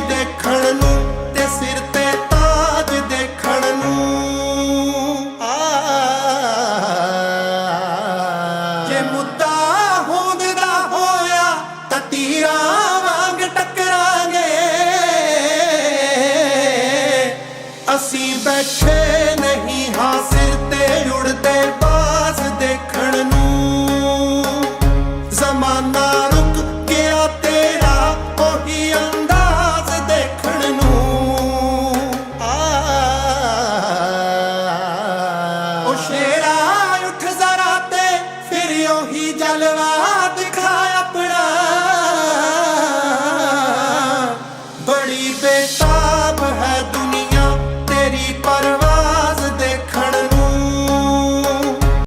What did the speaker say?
ਦੇਖਣ ਨੂੰ ਤੇ ਸਿਰ ਤੇ ਜੇ ਮੁੱਦਾ ਹੋਂਦਦਾ ਹੋਇਆ ਤਾਂ ਤੀਰਾਂ ਵਾਂਗ ਟਕਰਾਂਗੇ। ਅਸੀਂ ਬੈਠੇ ਨੇ ਬੜੀ ਬੇਤਾਬ ਹੈ